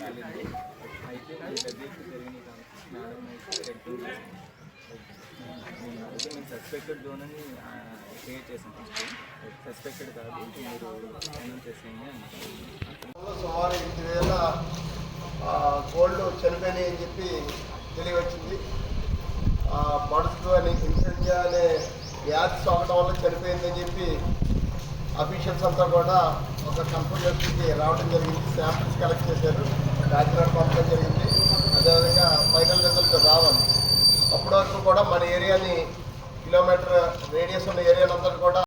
కాలేదు అయితే ఇంటర్వ్యూకి జరిగిన సస్పెక్టెడ్ జోన్ అని క్రియేట్ చేశాను ఫస్ట్ సస్పెక్టెడ్ కాదు మీరు అనౌన్స్ చేసేయండి అన్నారు సుమారు ఎనిమిది వేల గోల్డ్ చనిపోయినాయి అని చెప్పి తెలియవచ్చింది బడుసు అని ఇన్సెంజా అనే వ్యాధి సోకడం వల్ల చనిపోయిందని చెప్పి అఫీషియల్స్ అంతా కూడా ఒక కంప్యూటర్కి రావడం జరిగింది. శాంపిల్స్ కలెక్ట్ చేశారు. కాకినాడ పంపడం జరిగింది. అదేవిధంగా ఫైనల్ రిజల్ట్ రావాలి. అప్పటి వరకు కూడా మన ఏరియాని కిలోమీటర్ రేడియస్ ఉన్న ఏరియానంతా కూడా